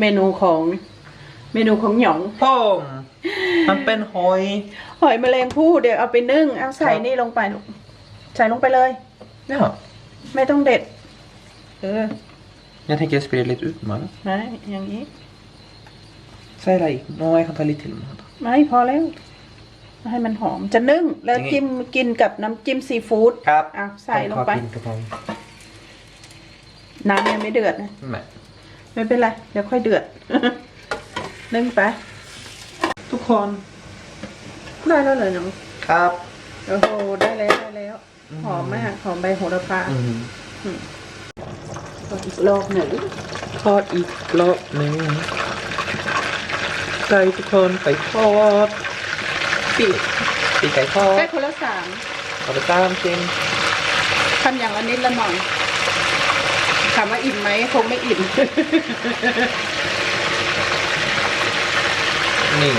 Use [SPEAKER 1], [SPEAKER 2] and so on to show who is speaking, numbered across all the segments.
[SPEAKER 1] เมนูของเมนูของหยอง
[SPEAKER 2] ผมมันเป็นหอย
[SPEAKER 1] หอยแมลงภู่เดี๋ยวเอาไปนึ่งเอาใส่
[SPEAKER 2] ครับ
[SPEAKER 1] นี่ลงไปลูกใส่ลงไปเลย
[SPEAKER 2] Ja.
[SPEAKER 1] ไม่ต้องเด็ด เออ
[SPEAKER 2] Jag tänker sprida lite ut med det.
[SPEAKER 1] ไม่อย่างนี้
[SPEAKER 2] Säg det i. Nå, jag kan ta lite till med det.
[SPEAKER 1] ไม่พอแล้ว ให้มันหอมจะนึ่งแล้ว
[SPEAKER 2] อย่างนี้
[SPEAKER 1] จิ้มกินกับน้ำจิ้มซีฟู้ด
[SPEAKER 2] ครับ
[SPEAKER 1] เอาใส่ลงไป
[SPEAKER 2] Ta in på tag.
[SPEAKER 1] น้ำยังไม่เดือดนะ
[SPEAKER 2] Nej.
[SPEAKER 1] ไม่เป็นไร เดี๋ยวค่อยเดือดนึ่งไป ทุกคนได้แล้วเหรอน้อง
[SPEAKER 2] Kap.
[SPEAKER 1] โอ้โหได้แล้วได้แล้ว หอมมากหอมใบโหระพา
[SPEAKER 2] Mm.
[SPEAKER 1] กดอีกรอบหนึ่ง
[SPEAKER 2] ทอดอีกรอบหนึ่งไก่ทุกคนไปทอด
[SPEAKER 1] ปีก
[SPEAKER 2] ปีกไก่ทอด
[SPEAKER 1] ได้คนละสาม
[SPEAKER 2] เอาไปตามชิม
[SPEAKER 1] ทำอย่างละนิดละหน่อย ถามว่าอิ่มไหมคงไม่อิ่ม
[SPEAKER 2] หนึ่ง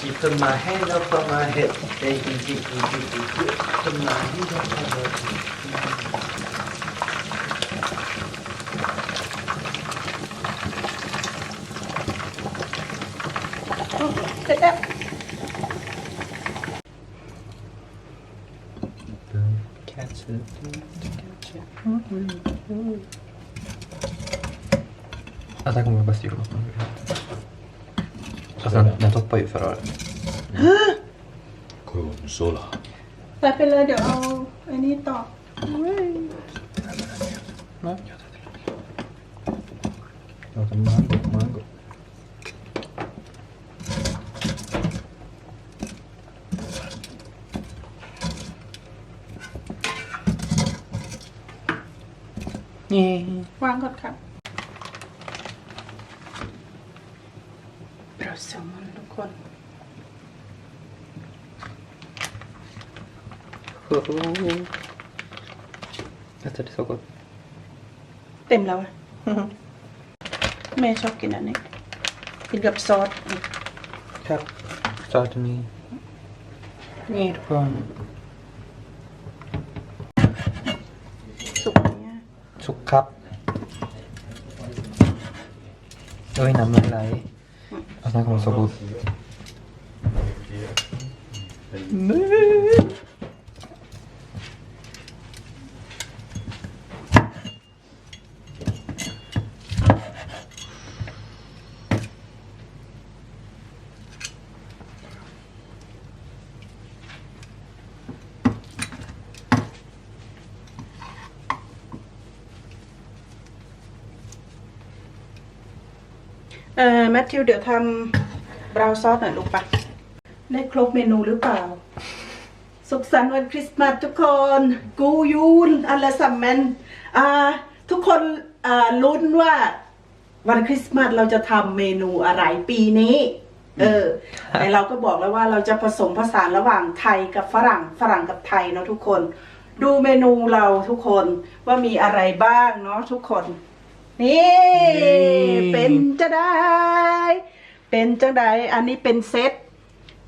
[SPEAKER 3] หยิบต้นไม้ให้แล้วต้นไม้เห็ดเอ้ยจริงจริงจริงจริงจริงต้นไม้ที่เราทำเลย
[SPEAKER 1] เสร็จแล้ว
[SPEAKER 2] แค่ซื้อ Alltså, här kommer jag bara styra något. Alltså, den, den toppar ju förra året.
[SPEAKER 3] โครนโซล่า
[SPEAKER 1] ไปไปเลยเดี๋ยวเอาไอ้นี่ต่อ
[SPEAKER 2] Nej, jag tar till. Jag tar mango, mango. นี่
[SPEAKER 1] วางก่อนครับ เราแซลมอนทุกคน
[SPEAKER 2] โอ้โห Alltså, det är så gott.
[SPEAKER 1] เต็มแล้วอะแม่ชอบกินอันนี้ กินกับซอส
[SPEAKER 2] ครับซอสจะมีนี่ทุกคน
[SPEAKER 1] สุกเนี่ย
[SPEAKER 2] สุกครับเอ้ยน้ำลายไหล เอาน้ำข
[SPEAKER 1] แมทธิวเดี๋ยวทำบราวน์ซอสหน่อยลูกปะได้ครบเมนูหรือเปล่า สุขสันต์วันคริสต์มาสทุกคน กูยูนอัลลซัมแมนอ่าทุกคนอ่าลุ้นว่าวันคริสต์มาสเราจะทำเมนูอะไรปีนี้ เออ แต่เราก็บอกแล้วว่าเราจะผสมผสานระหว่างไทยกับฝรั่งฝรั่งกับไทยเนาะทุกคน ดูเมนูเราทุกคนว่ามีอะไรบ้างเนาะทุกคน นี่ เป็นจะได้ เป็นจังไดอันนี้เป็นเซต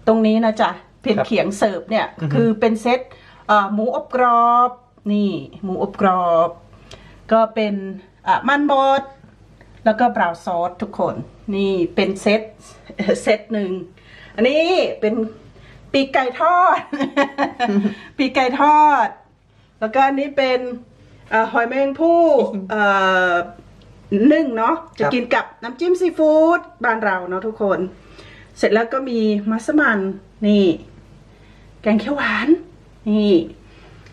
[SPEAKER 1] ตรงนี้นะจ๊ะเพียน
[SPEAKER 2] ครับ
[SPEAKER 1] เขียงเสิร์ฟเนี่ย
[SPEAKER 2] อือฮึ
[SPEAKER 1] คือเป็นเซตเอ่อหมูอบกรอบ นี่ หมูอบกรอบ ก็เป็นอะมันบดแล้วก็บราวน์ซอสทุกคน นี่เป็นเซตเซตหนึ่งอันนี้เป็นปีกไก่ทอด ปีกไก่ทอด แล้วก็อันนี้เป็นเอ่อหอยแมงผู้เอ่อ นึ่งเนาะจะ
[SPEAKER 2] ครับ
[SPEAKER 1] กินกับน้ำจิ้มซีฟู้ดบ้านเราเนาะทุกคน เสร็จแล้วก็มีมัสมั่นนี่ แกงเขียวหวานนี่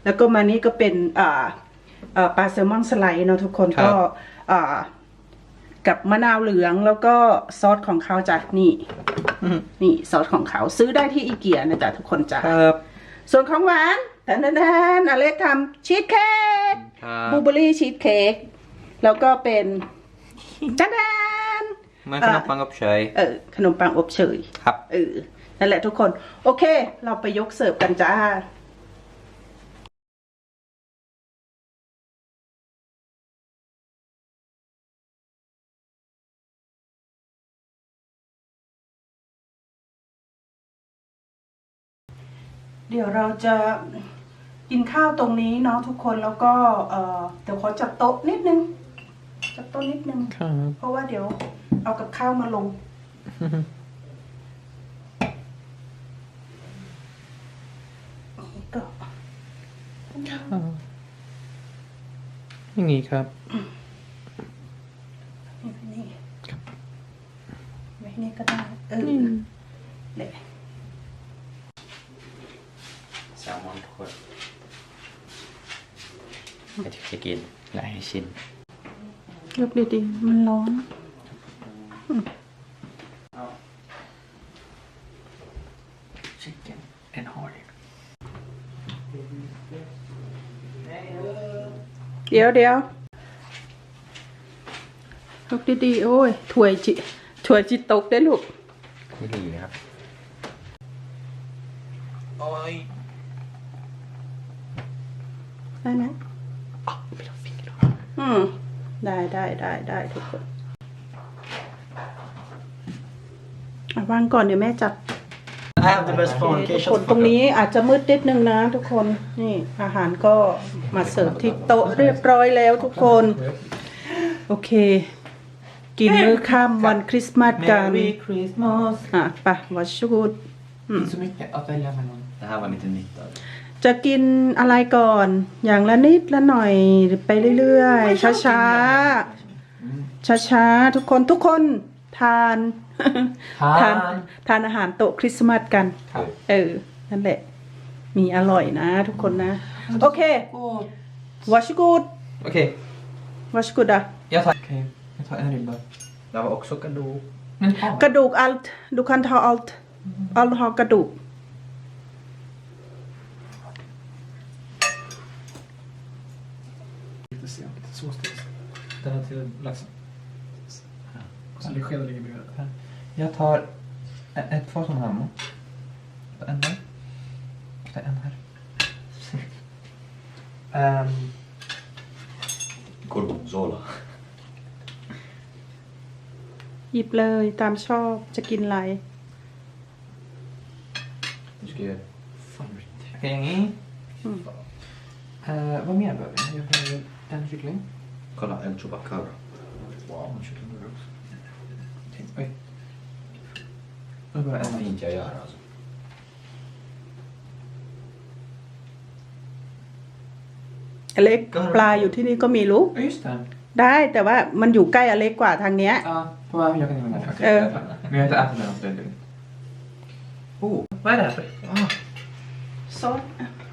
[SPEAKER 1] แล้วก็มานี่ก็เป็นอ่าเอ่อปลาแซลมอนสไลด์เนาะทุกคน
[SPEAKER 2] ครับ
[SPEAKER 1] ก็อ่ากับมะนาวเหลืองแล้วก็ซอสของเขาจ้ะนี่
[SPEAKER 2] อืม
[SPEAKER 1] นี่ซอสของเขาซื้อได้ที่อีเกียนะจ๊ะทุกคนจ้ะ
[SPEAKER 2] ครับ
[SPEAKER 1] ส่วนของหวานแทนแทนอเล็กทำชีสเค้ก
[SPEAKER 2] ครับ
[SPEAKER 1] บลูเบอร์รี่ชีสเค้ก แล้วก็เป็นแทนแทน
[SPEAKER 2] มันขนมปังกับเฉย
[SPEAKER 1] เออขนมปังอบเชย
[SPEAKER 2] ครับ
[SPEAKER 1] เออนั่นแหละทุกคน โอเค เราไปยกเสิร์ฟกันจ้าเดี๋ยวเราจะกินข้าวตรงนี้เนาะทุกคนแล้วก็เอ่อเดี๋ยวขอจัดโต๊ะนิดนึง จัดโต๊ะนิดนึง
[SPEAKER 2] ครับ
[SPEAKER 1] เพราะว่าเดี๋ยวเอากับข้าวมาลงนี่ก็
[SPEAKER 2] อย่างนี้ครับ
[SPEAKER 1] นี่ไว้นี่ไว้นี่ก็ได้ เออเด็ก
[SPEAKER 3] แซลมอนทุกคนไปที่จะกินหลายชิ้น
[SPEAKER 1] ยกดีๆมันร้อน
[SPEAKER 3] chicken and horse
[SPEAKER 1] เดี๋ยวเดี๋ยวยกดีๆโอ้ยถวยจิถวยจิตกได้ลูก
[SPEAKER 3] ไม่ดีนะครับโอ้ย
[SPEAKER 1] ได้ไหมอืม ได้ได้ได้ได้ทุกคนอะวางก่อนเดี๋ยวแม่จัด
[SPEAKER 3] I have the best phone
[SPEAKER 1] ทุกคนตรงนี้อาจจะมืดนิดนึงนะทุกคนนี่อาหารก็มาเสิร์ฟที่โต๊ะเรียบร้อยแล้วทุกคน โอเค กินมื้อค่ำวันคริสต์มาสกัน
[SPEAKER 2] Merry Christmas
[SPEAKER 1] อะไปวัชกูด
[SPEAKER 2] Det är så mycket att välja mellan.
[SPEAKER 3] Det här var lite nytt av
[SPEAKER 1] จะกินอะไรก่อน อย่างละนิดละหน่อยไปเรื่อย ๆ ช้าๆช้าๆทุกคนทุกคนทานทานทานอาหารโต๊ะคริสต์มาสกัน
[SPEAKER 2] ครับ
[SPEAKER 1] เออนั่นแหละ มีอร่อยนะทุกคนนะ โอเควัชกูด
[SPEAKER 2] Okej,
[SPEAKER 1] วัชกูดอะ
[SPEAKER 2] jag tar... Okej, jag tar en ribba.
[SPEAKER 3] Det var också kadok.
[SPEAKER 2] Men
[SPEAKER 1] กระดูกอัลต์ดูคันทออัลต์อัลทอกระดูก
[SPEAKER 4] Den här till laxen. Så det skenar ligger bredvid.
[SPEAKER 2] Jag tar ett, ett två sådana här. Mo. Så En där. Och så en här. Ehm,
[SPEAKER 3] Gorgonzola.
[SPEAKER 1] หยิบเลยตามชอบจะกินอะไร
[SPEAKER 3] Du ska göra favorit.
[SPEAKER 2] Okej, okay, i.
[SPEAKER 1] Mm.
[SPEAKER 2] Eh, vad mer behöver jag? Jag behöver en kyckling.
[SPEAKER 3] Kolla, en chupacabra.
[SPEAKER 4] Wow, kycklingburgare också.
[SPEAKER 2] Oj. Och bara
[SPEAKER 3] Vad
[SPEAKER 2] en.
[SPEAKER 3] fint jag gör alltså.
[SPEAKER 1] อเล็กปลาอยู่ที่นี่ก็มีลูก
[SPEAKER 2] Ja, just det.
[SPEAKER 1] ได้แต่ว่ามันอยู่ใกล้อเล็กกว่าทางเนี้ย
[SPEAKER 2] Ja, på väg. Jag kan inte med den. Okej,
[SPEAKER 1] Eh.
[SPEAKER 2] jag tar den. Men jag har inte ätit den så det är lugnt. Oh, vad är det här för? Ah,
[SPEAKER 1] ซอส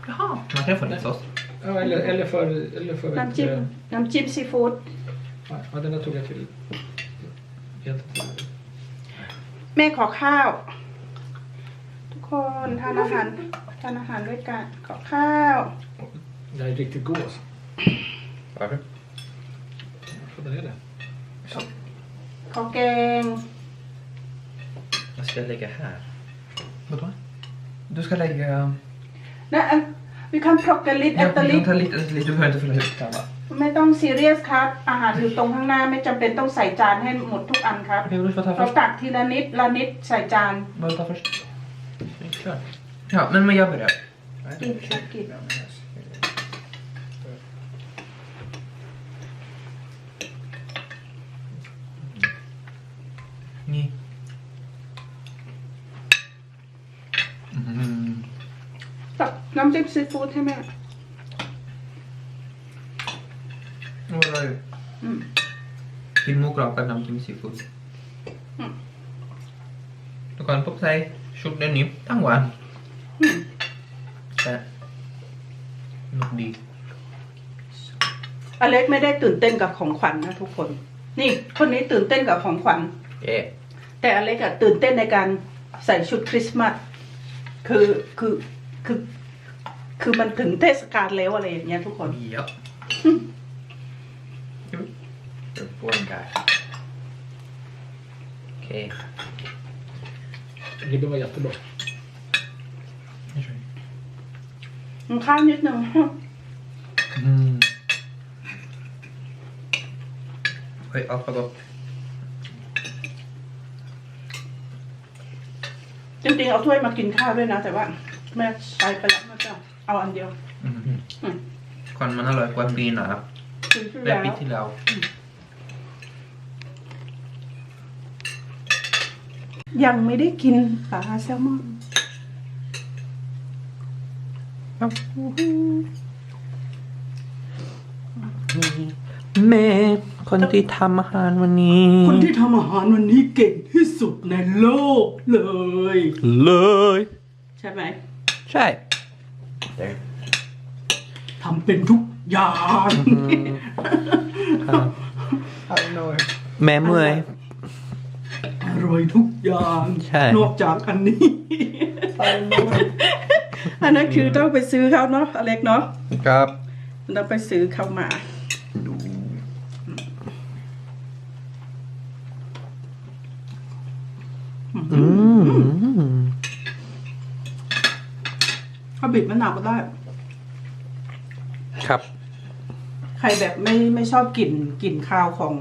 [SPEAKER 2] jaha, man kan få lite sås.
[SPEAKER 4] Ja, eller, eller för... Eller för
[SPEAKER 1] น้ำจิ้มน้ำจิ้มซีฟู้ด
[SPEAKER 4] Ja, den där tog jag till. Egentligen till.
[SPEAKER 1] แม่ขอข้าว ทุกคนทานอาหารทานอาหารด้วยกันขอข้าว
[SPEAKER 4] Den är riktigt god alltså.
[SPEAKER 2] Varför?
[SPEAKER 4] För den är det.
[SPEAKER 1] ขอแกง
[SPEAKER 3] Vad ska jag lägga här?
[SPEAKER 2] Vadå? Du ska lägga...
[SPEAKER 1] นะวิคัมพรอกกลิตแอ
[SPEAKER 2] Ja,
[SPEAKER 1] ตลิ
[SPEAKER 2] du
[SPEAKER 1] ต
[SPEAKER 2] kan ta lite, lite. Du behöver inte fylla ut den va?
[SPEAKER 1] ไม่ต้องซีเรียสครับ อาหารอยู่ตรงข้างหน้าไม่จำเป็นต้องใส่จานให้หมดทุกอันครับ
[SPEAKER 2] Okej, du får ta
[SPEAKER 1] เรา
[SPEAKER 2] först.
[SPEAKER 1] ตักทีละนิดละนิดใส่จาน
[SPEAKER 2] Vad vill du ta först? Klar. Ja, men, men jag börjar.
[SPEAKER 1] กินครับกิน
[SPEAKER 2] Ni. Mm.
[SPEAKER 1] ตัก น้ำจิ้มซีฟู้ดให้แม่
[SPEAKER 2] Vad var det?
[SPEAKER 1] อืม
[SPEAKER 2] Din mor rakar namn till seafood.
[SPEAKER 1] Mm.
[SPEAKER 2] Du kan få sig skjortan ny tangwan.
[SPEAKER 1] อืม
[SPEAKER 2] Så. Nog ดี
[SPEAKER 1] อเล็กไม่ได้ตื่นเต้นกับของขวัญนะทุกคน นี่ คนนี้ตื่นเต้นกับของขวัญ
[SPEAKER 3] Yeah.
[SPEAKER 1] แต่อเล็กอะตื่นเต้นในการใส่ชุดคริสต์มาสคือคือ คือคือมันถึงเทศกาลแล้วอะไรอย่างเงี้ยทุกคน
[SPEAKER 2] Ja.
[SPEAKER 3] The born guy. Okej.
[SPEAKER 4] Ribban var jättebra.
[SPEAKER 2] Nu kör vi.
[SPEAKER 1] มันข้าวนิดนึง
[SPEAKER 2] Mm. Oj, allt var gott.
[SPEAKER 1] จริงๆเอาถ้วยมากินข้าวด้วยนะ แต่ว่า แม่ใช้ไปแล้วนะจ๊ะ เอาอันเดียว
[SPEAKER 2] อืม
[SPEAKER 1] อืม
[SPEAKER 2] ควันมันอร่อยกว่าปีนะครับ
[SPEAKER 1] ปีที่
[SPEAKER 2] ได้
[SPEAKER 1] แล้ว
[SPEAKER 2] ปีที่แล้ว
[SPEAKER 1] ยังไม่ได้กินปลาแซลมอน
[SPEAKER 2] แม่คนที่ทำอาหารวันนี้
[SPEAKER 1] คนที่ทำอาหารวันนี้เก่งที่สุดในโลกเลย
[SPEAKER 2] เลย
[SPEAKER 1] ใช่ไหม
[SPEAKER 2] ใช่
[SPEAKER 1] ทำเป็นทุกอย่าง
[SPEAKER 2] แม่เมื่อย
[SPEAKER 1] อร่อยทุกอย่าง
[SPEAKER 2] ใช่
[SPEAKER 1] นอกจากอันนี้อันนั้นคือต้องไปซื้อเขาเนาะอเล็กเนาะ
[SPEAKER 2] ครับ
[SPEAKER 1] ต้องไปซื้อเขามา
[SPEAKER 2] อืม
[SPEAKER 1] เขาบีบมะนาวก็ได้
[SPEAKER 2] ครับ
[SPEAKER 1] ใครแบบไม่ไม่ชอบกลิ่นกลิ่นคาวของ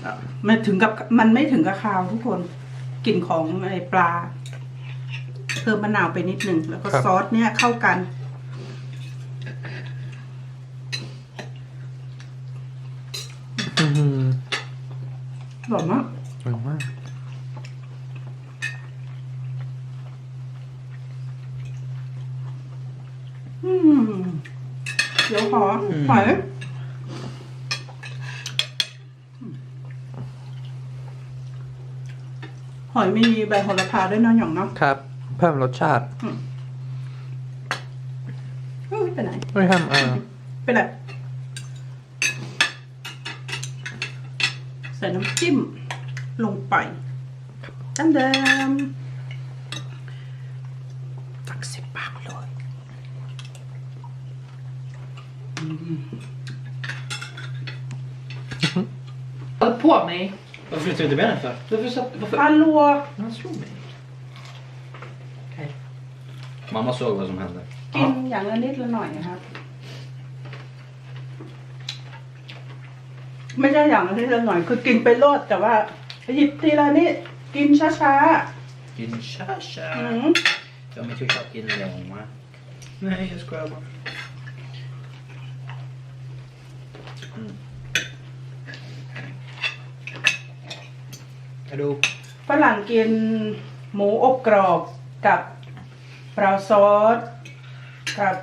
[SPEAKER 1] เอ่อไม่ถึงกับมันไม่ถึงกับคาวทุกคนกลิ่นของไอ้ปลาเพิ่มมะนาวไปนิดหนึ่งแล้วก็
[SPEAKER 2] ครับ
[SPEAKER 1] ซอสเนี่ยเข้ากัน
[SPEAKER 2] อืม
[SPEAKER 1] อร่อยมาก
[SPEAKER 2] อร่อยมาก
[SPEAKER 1] อืมเดี๋ยวขอหอยหอยมีใบโหระพาด้วยเนาะหย่องเนาะ
[SPEAKER 2] ครับ เพิ่มรสชาติ
[SPEAKER 1] เฮ้ยไปไหน
[SPEAKER 2] ไม่ทำอ่า
[SPEAKER 1] ไปไหนใส่น้ำจิ้มลงไปจันเดิมตักสิบปากเลย
[SPEAKER 4] Håll på mig! Varför flyttar du inte benen för? Varför satt... Varför?
[SPEAKER 1] อาลัว
[SPEAKER 4] Han slog mig.
[SPEAKER 3] Mamma såg vad som hände.
[SPEAKER 1] กินอย่างละนิดละหน่อยนะครับ ไม่ใช่อย่างละนิดละหน่อย คือกินไปโลดแต่ว่าหยิบทีละนิดกินช้า
[SPEAKER 3] Din tja
[SPEAKER 1] ๆอืม
[SPEAKER 3] Jag har inte köpt in långa.
[SPEAKER 4] Nej, jag skojar bara.
[SPEAKER 3] Hallå?
[SPEAKER 1] ฝรั่งกินหมูอบกรอบกับบราวน์ซอสกับ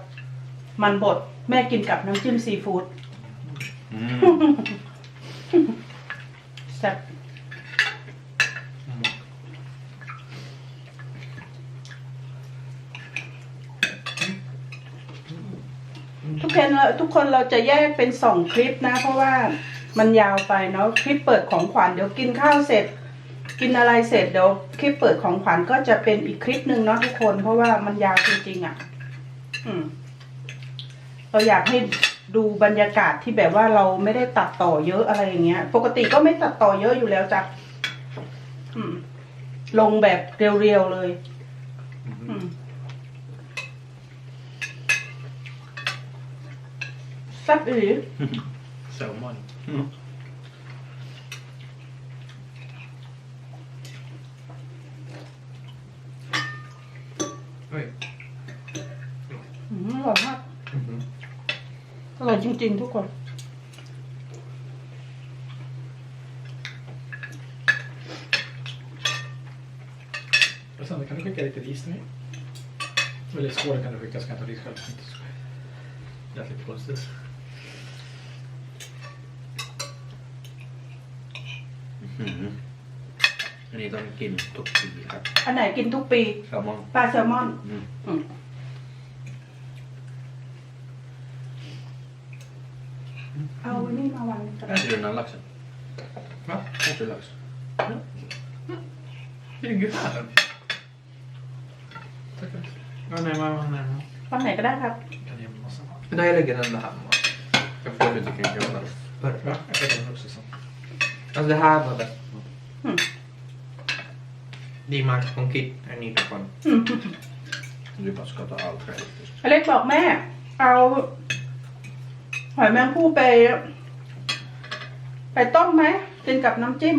[SPEAKER 1] มันบดแม่กินกับน้ำจิ้มซีฟู้ดแซ่บทุกคนเราทุกคนเราจะแยกเป็นสองคลิปนะ เพราะว่ามันยาวไปเนาะคลิปเปิดของขวัญเดี๋ยวกินข้าวเสร็จ กินอะไรเสร็จเดี๋ยวคลิปเปิดของขวัญก็จะเป็นอีกคลิปหนึ่งเนาะทุกคน เพราะว่ามันยาวจริงๆอะ อืม เราอยากให้ดูบรรยากาศที่แบบว่าเราไม่ได้ตัดต่อเยอะอะไรอย่างเงี้ย ปกติก็ไม่ตัดต่อเยอะอยู่แล้วจ้ะอืม ลงแบบเรียวๆเลย อืมซับอีหลี
[SPEAKER 3] Salmon.
[SPEAKER 2] Oj.
[SPEAKER 1] อืมอ ร่อยมากอร่อยจริงๆทุกคน
[SPEAKER 4] Alexander, kan du skicka lite ris till mig? Eller skål kan du skicka, så kan jag ta ris själv. Inte så. Det är lite konstigt.
[SPEAKER 3] Mm. Ni de กินทุกปีครับ
[SPEAKER 1] อันไหนกินทุกปี
[SPEAKER 3] แซลมอน
[SPEAKER 1] ปลาแซลมอน
[SPEAKER 3] อืม
[SPEAKER 1] อืมเอาไว้นี่มาวางกัน
[SPEAKER 3] Äter du den här laxen?
[SPEAKER 4] Va?
[SPEAKER 3] Äter du lax?
[SPEAKER 4] Det ligger ju här. Tackar. Ja, nej, men, nej, nej.
[SPEAKER 1] วางไหนก็ได้ครับ
[SPEAKER 4] Kan ge mig massa mat.
[SPEAKER 2] Men jag lägger den där hemma.
[SPEAKER 3] Jag får lite kring kronan.
[SPEAKER 4] Va? Jag tar den också sen.
[SPEAKER 2] Alltså det här var bäst.
[SPEAKER 1] Mm.
[SPEAKER 2] Det är Max från Kit, är ny på den.
[SPEAKER 1] อืม
[SPEAKER 3] Du bara ska ta allt själv.
[SPEAKER 1] อเล็กบอกแม่ เอา หอยแมงผู้ไป ไปต้มไหมกินกับน้ำจิ้ม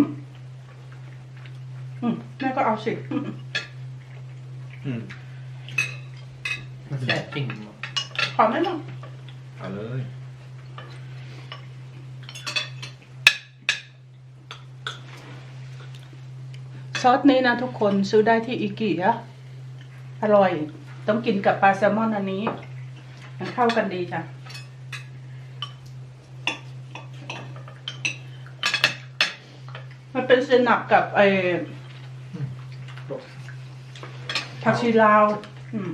[SPEAKER 1] อืมแม่ก็เอาสิ
[SPEAKER 3] Mm.
[SPEAKER 2] Fläting.
[SPEAKER 1] ขอไหมล่ะ
[SPEAKER 3] เอาเลย
[SPEAKER 1] ซอสนี้นะทุกคนซื้อได้ที่อีกิอะอร่อย ต้องกินกับปลาแซลมอนอันนี้ มันเข้ากันดีจ้ะ มันเป็นเซนับกับไอ้
[SPEAKER 2] Gott.
[SPEAKER 1] ผักชีลาว อืม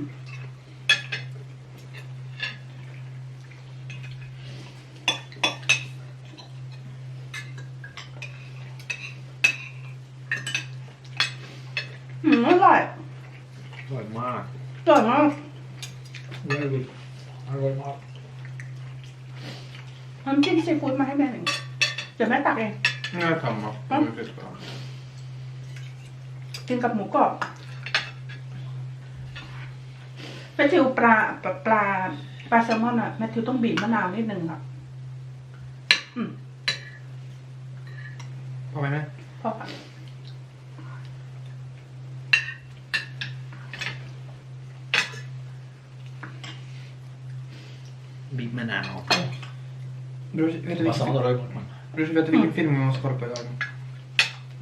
[SPEAKER 1] อืมอร่อย
[SPEAKER 2] Vad mat.
[SPEAKER 1] อร่อยมาก
[SPEAKER 2] Very good. Vad mat.
[SPEAKER 1] น้ำจิ้มซีฟู้ดมาให้แม่หนึ่งเดี๋ยวแม่ตักเอง
[SPEAKER 2] Nej, samma.
[SPEAKER 1] Ja.
[SPEAKER 2] Det är fisk på.
[SPEAKER 1] กินกับหมูกรอบแมทธิวปลาปลาปลาปลาแซลมอนอะแมทธิวต้องบีบมะนาวนิดนึงอะอืม
[SPEAKER 2] Vad menar du?
[SPEAKER 1] พ่อค่ะ
[SPEAKER 3] บีบมะนาว
[SPEAKER 2] Du vet du
[SPEAKER 3] Vad sa
[SPEAKER 2] vilken,
[SPEAKER 3] du?
[SPEAKER 2] du vet du vilken film man måste kolla på idag?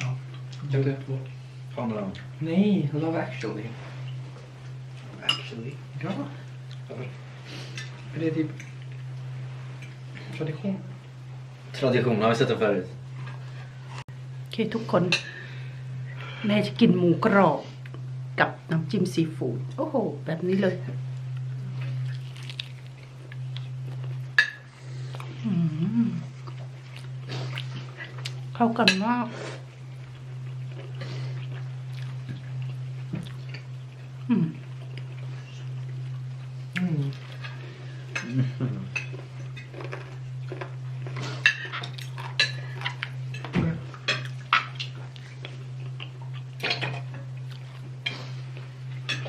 [SPEAKER 4] Ja.
[SPEAKER 2] Vet du?
[SPEAKER 3] Formel 1.
[SPEAKER 2] Nej, Love actually.
[SPEAKER 3] Actually.
[SPEAKER 2] Ja. Det är typ tradition.
[SPEAKER 3] Tradition har vi sett det förut.
[SPEAKER 1] โอเคทุกคน แม่จะกินหมูกรอบกับน้ำจิ้มซีฟู้ดโอ้โห แบบนี้เลยอืมเข้ากันมาก อืม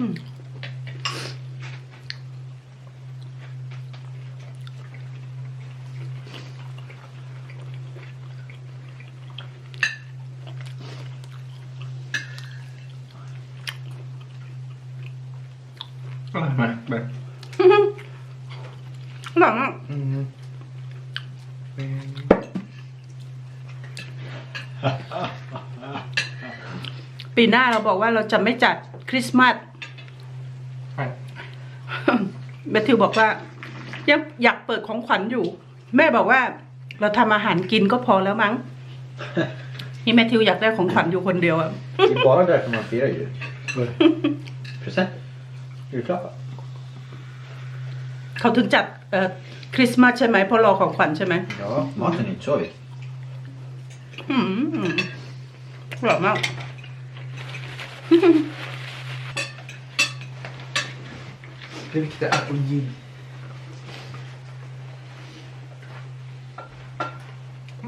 [SPEAKER 2] Mm. Ah, nej, nej.
[SPEAKER 1] อร่อยมาก
[SPEAKER 2] Mm. Mm.
[SPEAKER 1] ปีหน้าเราบอกว่าเราจะไม่จัดคริสต์มาส
[SPEAKER 2] Nej.
[SPEAKER 1] แมทธิวบอกว่ายังอยากเปิดของขวัญอยู่ แม่บอกว่า เราทำอาหารกินก็พอแล้วมั้ง นี่แมทธิวอยากได้ของขวัญอยู่คนเดียวอะ
[SPEAKER 3] Det är bara därför man firar ju. Present. Är du klar?
[SPEAKER 1] เขาถึงจัดเอ่อคริสต์มาสใช่ไหมเพราะรอของขวัญใช่ไหม
[SPEAKER 3] Ja, maten är inte så vet.
[SPEAKER 1] อืมอร่อยมาก
[SPEAKER 2] Det viktiga är att ge.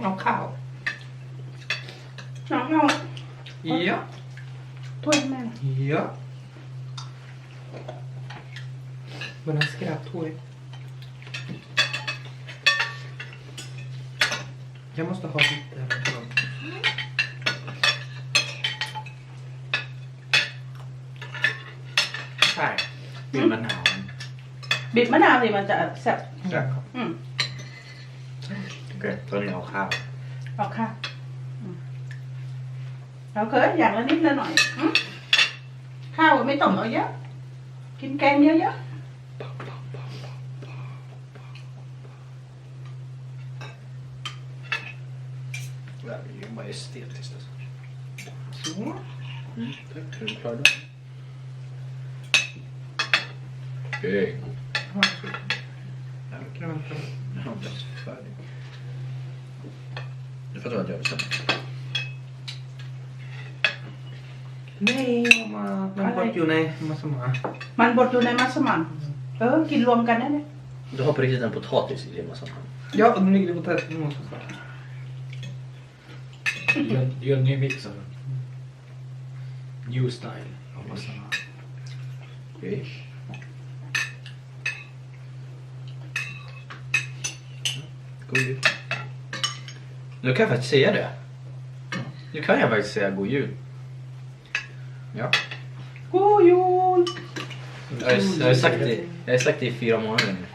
[SPEAKER 1] เอาข้าวน้องเอา
[SPEAKER 2] Ja.
[SPEAKER 1] ถ้วยให้แม่หน่อย
[SPEAKER 2] Ja. Men en skräptåg. Jag måste ha lite... Nej.
[SPEAKER 3] บีบมะนาว
[SPEAKER 1] บีบมะนาวสิมันจะแซ่บ
[SPEAKER 2] Skräp.
[SPEAKER 1] อืม
[SPEAKER 3] Okej, då är ni av ข้าว
[SPEAKER 1] เอาค่ะอืมเราเคยอย่างละนิดละหน่อยอืมข้าวไม่ต้องเอาเยอะ กินแกงเยอะ
[SPEAKER 3] Det här blir ju majestätiskt alltså.
[SPEAKER 2] Så.
[SPEAKER 3] Tack, är du klar då? Okej.
[SPEAKER 2] Ja, så. Jag kan vänta.
[SPEAKER 3] Jag är inte ens färdig. Du får ta att jag bestämmer.
[SPEAKER 2] Nej, mamma. Den
[SPEAKER 1] Aj.
[SPEAKER 2] var ju nej. Massa mamma.
[SPEAKER 1] ๆมันบดอยู่ในมัสมั่นเออกินรวมกันได้เลย
[SPEAKER 3] Du har på riktigt en potatis i din sammanhang.
[SPEAKER 2] Ja, den ligger på tätt. Nu måste jag svara.
[SPEAKER 4] Gör, gör en ny mix av den. New style av massarna.
[SPEAKER 3] Okej. God jul. Nu kan jag faktiskt säga det. Nu kan jag faktiskt säga god jul. Ja.
[SPEAKER 1] God jul!
[SPEAKER 5] Jag har, sagt, det, jag har sagt det i fyra månader nu.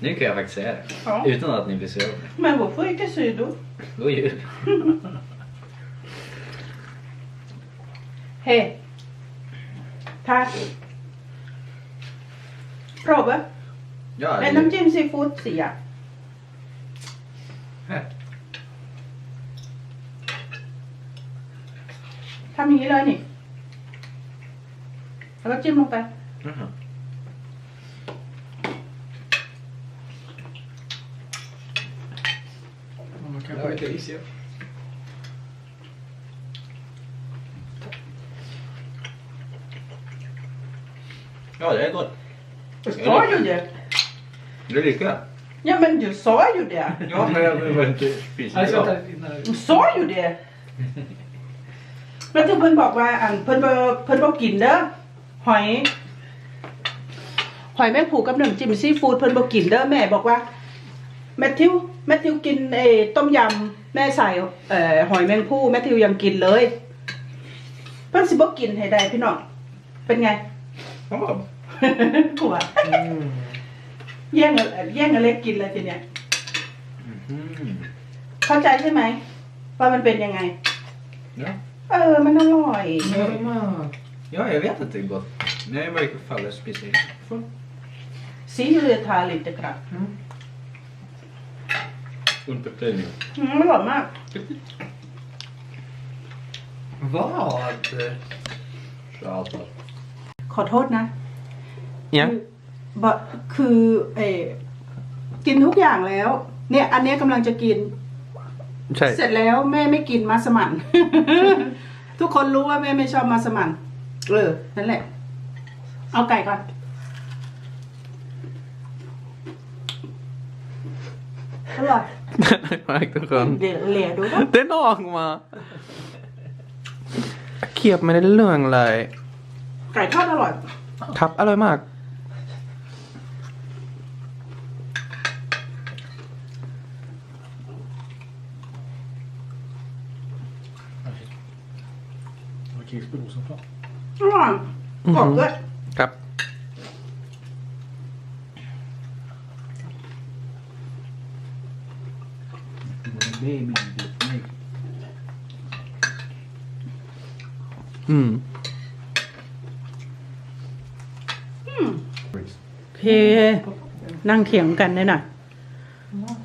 [SPEAKER 5] Nu kan jag faktiskt säga det.
[SPEAKER 1] Ja.
[SPEAKER 5] Utan att ni blir sura på mig.
[SPEAKER 1] Men vår pojke säger då.
[SPEAKER 5] God jul.
[SPEAKER 1] Hej. Tack. Prova.
[SPEAKER 5] Ja,
[SPEAKER 1] det... Men om
[SPEAKER 5] James
[SPEAKER 1] är fort. อย่างนี้เลยนี่ แล้วก็จิ้มลงไป
[SPEAKER 5] Jaha.
[SPEAKER 4] Man kan få lite ris i.
[SPEAKER 5] Ja, det är gott.
[SPEAKER 1] Du sa ju det.
[SPEAKER 5] Det likar jag.
[SPEAKER 1] Ja, men du sa ju det.
[SPEAKER 5] Ja, men jag vill inte spisa
[SPEAKER 4] Nej, så
[SPEAKER 5] det.
[SPEAKER 4] vänta, innan-
[SPEAKER 1] Du sa ju det. แล้วที่เพิ่นบอกว่าอันเพิ่นบ่เพิ่นบ่กินเด้อหอย หอยแมงผูกับน้ำจิ้มซีฟู้ดเพิ่นบ่กินเด้อแม่บอกว่าแมทธิวแมทธิวกินเออต้มยำแม่ใส่เอ่อหอยแมงผู้แมทธิวยังกินเลย เพิ่นสิบ่กินให้ได้พี่น้องเป็นไง
[SPEAKER 5] Ja.
[SPEAKER 1] กลัวแย่งอะแย่งอเล็กกินเลยทีเนี้ย
[SPEAKER 5] Mhm.
[SPEAKER 1] เข้าใจใช่ไหมว่ามันเป็นยังไง
[SPEAKER 5] Ja.
[SPEAKER 1] เออ มันอร่อย
[SPEAKER 5] ja, jag vet att det är gott. Nej, i varje fall jag spiser inte. Får.
[SPEAKER 1] ซีเรือทาลิตครับ
[SPEAKER 5] Und beklänning.
[SPEAKER 1] อืมอร่อยมาก
[SPEAKER 3] Vad?
[SPEAKER 5] Så allt allt.
[SPEAKER 1] ขอโทษนะ
[SPEAKER 2] ยัง
[SPEAKER 1] บะคือเออกินทุกอย่างแล้ว เนี่ย อันเนี้ยกำลังจะกิน
[SPEAKER 2] ใช่
[SPEAKER 1] เสร็จแล้วแม่ไม่กินมัสมั่น ทุกคนรู้ว่าแม่ไม่ชอบมัสมั่นเออนั่นแหละ เอาไก่ก่อน อร่อย
[SPEAKER 2] มากทุกคน
[SPEAKER 1] เดี๋ยวเหลียดูนะ
[SPEAKER 2] เต้นออกมาเขียบไม่ได้เรื่องเลย
[SPEAKER 1] ไก่ทอดอร่อย
[SPEAKER 2] ครับอร่อยมาก
[SPEAKER 4] Det var krispig rosenblad.
[SPEAKER 1] อร่อยกรอบด้วย
[SPEAKER 2] ครับ
[SPEAKER 3] Baby, baby.
[SPEAKER 2] อืม
[SPEAKER 1] โอเคนั่งเถียงกันได้หน่อย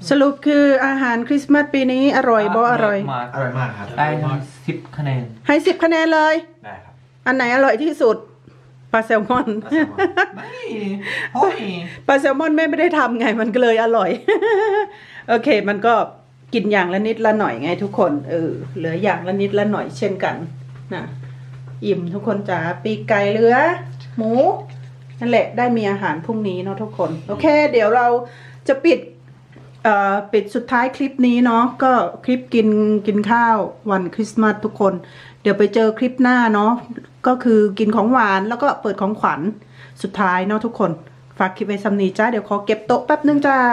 [SPEAKER 1] สรุปคืออาหารคริสต์มาสปีนี้อร่อยบ่อร่อย
[SPEAKER 2] มาก
[SPEAKER 3] อร่อยมากครับ
[SPEAKER 2] ได้สิบคะแนน
[SPEAKER 1] ให้สิบคะแนนเลย
[SPEAKER 3] ได้ครับ
[SPEAKER 1] อันไหนอร่อยที่สุดปลาแซลมอน
[SPEAKER 3] ไม่โอ้ย
[SPEAKER 1] ปลาแซลมอนแม่ไม่ได้ทำไงมันก็เลยอร่อย โอเค มันก็กินอย่างละนิดละหน่อยไงทุกคนเออเหลืออย่างละนิดละหน่อยเช่นกันนะอิ่มทุกคนจ๋าปีกไก่เหลือ หมูนั่นแหละได้มีอาหารพรุ่งนี้เนาะทุกคน โอเค เดี๋ยวเราจะปิดเอ่อปิดสุดท้ายคลิปนี้เนาะก็คลิปกินกินข้าววันคริสต์มาสทุกคน เดี๋ยวไปเจอคลิปหน้าเนาะ ก็คือกินของหวานแล้วก็เปิดของขวัญสุดท้ายเนาะทุกคน ฝากคลิปไว้สำนีจ้าเดี๋ยวขอเก็บโต๊ะแป๊บนึงจ้า